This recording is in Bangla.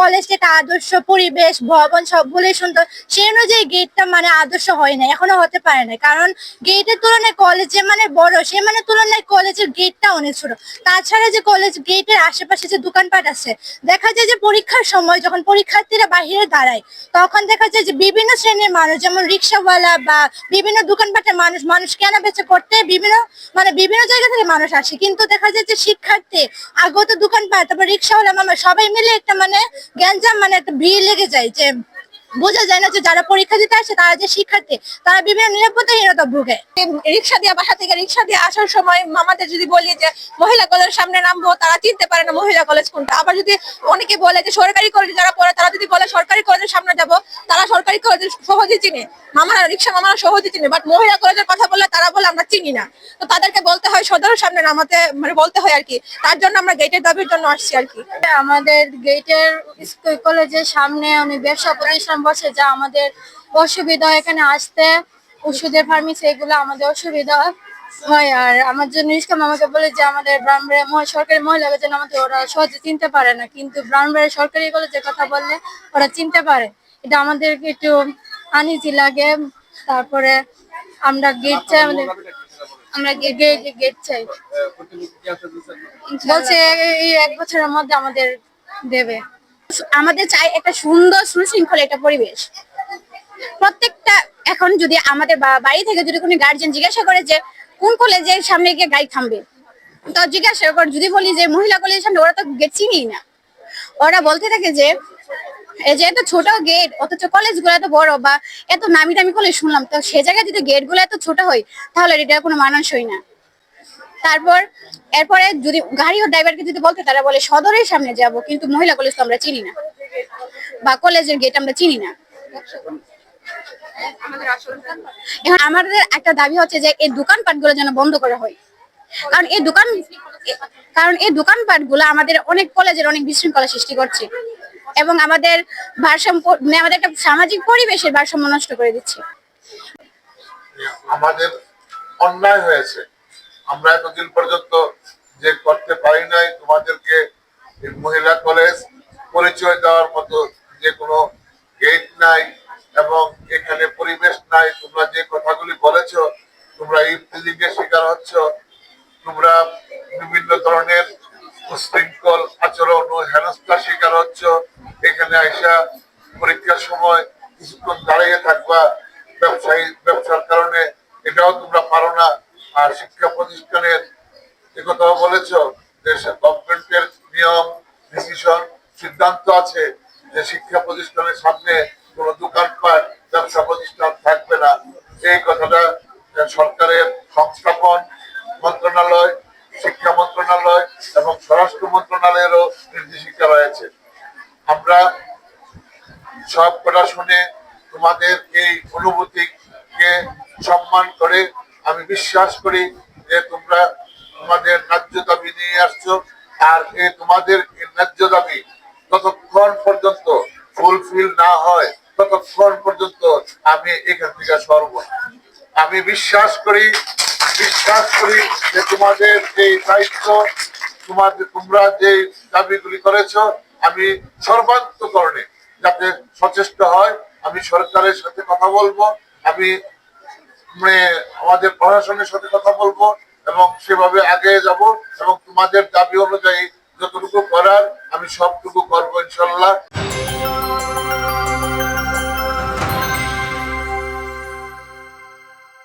কলেজটা একটা আদর্শ পরিবেশ, ভবন সবগুলোই সুন্দর। সেই অনুযায়ী গেটটা মানে আদর্শ হয় না এখনও হতে পারে না কারণ গেটের তুলনায় কলেজ মানে বড় সে মানে তুলনায় কলেজের গেটটা অনেক ছোট। তাছাড়া যে কলেজ গেটের আশেপাশে যে দোকানপাট আছে, দেখা যায় যে পরীক্ষার সময় যখন পরীক্ষার্থীরা বাহিরে দাঁড়ায়, তখন দেখা যায় যে বিভিন্ন শ্রেণির মানুষ, যেমন রিক্সাওয়ালা বা বিভিন্ন দোকানপাটের মানুষ মানুষ কেনা বেচা করতে বিভিন্ন মানে বিভিন্ন জায়গা থেকে মানুষ আসে। কিন্তু দেখা যায় যে শিক্ষার্থী, আগত দোকানপাট, তারপর রিক্সাওয়ালা, মামা, সবাই মিলে একটা মানে গ্যাঞ্জাম মানে একটা ভিড় লেগে যায় যে বোঝা যায় না যে যারা পরীক্ষা দিতে আসে, তারা যে শিক্ষার্থী, তারা বিভিন্ন নিরাপত্তাহীনতা ভুগে। রিক্সা দিয়ে, বাসা থেকে রিক্সা দিয়ে আসার সময় মামাদের যদি বলি যে, মহিলা কলেজের সামনে নামবো, তারা চিনতে পারে না মহিলা কলেজ কোনটা। আবার যদি অনেকে বলে যে, সরকারি কলেজে যারা পড়ে, তারা যদি বলে সরকারি কলেজের সামনে যাব তারা সরকারি কলেজের সহজে চিনে। মামারা রিক্সা মামারা সহজে চিনে বাট মহিলা কলেজের কথা বললে তারা বলে আমরা চিনি না। তো তাদেরকে বলতে হয় সদরের সামনে নামাতে মানে বলতে হয় আর কি। তার জন্য আমরা গেটের দাবির জন্য আসছি আর কি। আমাদের গেটের কলেজের সামনে আমি ব্যবসা প্রতিষ্ঠান বসে, যা আমাদের অসুবিধা এখানে আসতে, ওষুধের ফার্মেসি এগুলো আমাদের অসুবিধা হয়। আর আমার জন্য ইসলাম আমাকে বলে যে আমাদের ব্রাহ্মণের সরকারি মহিলা যেন আমাদের ওরা সহজে চিনতে পারে না, কিন্তু ব্রাহ্মণের সরকারি কলেজের কথা বললে ওরা চিনতে পারে। এটা আমাদেরকে একটু আনিজি লাগে। তারপরে আমরা গেট চাই, আমাদের আমরা বলছে এই এক বছরের মধ্যে আমাদের দেবে। আমাদের চাই একটা সুন্দর পরিবেশ। প্রত্যেকটা এখন যদি আমাদের বাড়ি থেকে যদি কোনো গার্জেন জিজ্ঞাসা করে যে, কোন কলেজের সামনে গিয়ে গাড়ি থামবে? তো জিজ্ঞাসা কর যদি বলি যে, মহিলা কলেজের সামনে, ওরা তো গেট না। ওরা বলতে থাকে যে এই যে এত ছোট গেট অথচ কলেজগুলো এত বড় বা এত নামি দামি কলেজ শুনলাম, তো সে জায়গায় যদি গেটগুলো এত ছোট হয়, তাহলে এটা কোনো মানানসই না। তারপর, এরপরে যদি গাড়ি ড্রাইভারকে যদি বলতে, তারা বলে, সদরের সামনে যাব, কিন্তু মহিলা কলেজ তো আমরা চিনি না বা কলেজের গেট আমরা চিনি না। এখন আমাদের একটা দাবি হচ্ছে যে, এই দোকানপাটগুলো যেন বন্ধ করা হয়। কারণ এই দোকান, কারণ এই দোকানপাটগুলো আমাদের অনেক কলেজের অনেক বিশৃঙ্খলা সৃষ্টি করছে। এবং আমাদের ভারসাম্য মানে আমাদের একটা সামাজিক পরিবেশের ভারসাম্য নষ্ট করে দিচ্ছে। আমাদের অন্যায় হয়েছে। আমরা এতদিন পর্যন্ত যে করতে পারি নাই, তোমাদেরকে মহিলা কলেজ পরিচয় দেওয়ার মতো যে কোনো গেট নাই এবং এখানে পরিবেশ নাই, তোমরা যে কথাগুলি বলেছ, তোমরা ইফতিজিংয়ের শিকার হচ্ছ। তোমরা বিভিন্ন ধরনের উশৃঙ্খল আচরণ ও হেনস্থার শিকার হচ্ছ। এখানে আইসা পরীক্ষার সময় কিছুক্ষণ দাঁড়িয়ে থাকবা ব্যবসায়ী, ব্যবসার কারণে এটাও তোমরা পারো না। আর শিক্ষা প্রতিষ্ঠানের যে কথাও বলেছ যে গভর্নমেন্টের নিয়ম ডিসিশন সিদ্ধান্ত আছে যে শিক্ষা প্রতিষ্ঠানের সামনে কোনো দোকানপাট, ব্যবসা প্রতিষ্ঠান থাকবে না। এই কথাটা সরকারের সংস্থাপন মন্ত্রণালয়, শিক্ষা মন্ত্রণালয় এবং স্বরাষ্ট্র মন্ত্রণালয়েরও নির্দেশিকা সব কথা শুনে তোমাদের এই অনুভূতিকে সম্মান করে আমি বিশ্বাস করি যে তোমরা তোমাদের ন্যায্য দাবি নিয়ে আসছো আর এই তোমাদের ন্যায্য দাবি ততক্ষণ পর্যন্ত ফুলফিল না হয়, ততক্ষণ পর্যন্ত আমি এখান থেকে সরব আমি বিশ্বাস করি বিশ্বাস করি যে তোমাদের যে দায়িত্ব, তোমাদের, তোমরা যে দাবিগুলি করেছ, আমি সর্বান্তকরণে যাতে সচেষ্ট হয়। আমি সরকারের সাথে কথা বলব। আমি মানে আমাদের প্রশাসনের সাথে কথা বলব এবং সেভাবে আগে যাব এবং তোমাদের দাবি অনুযায়ী যতটুকু করার আমি সবটুকু করব ইনশাল্লাহ।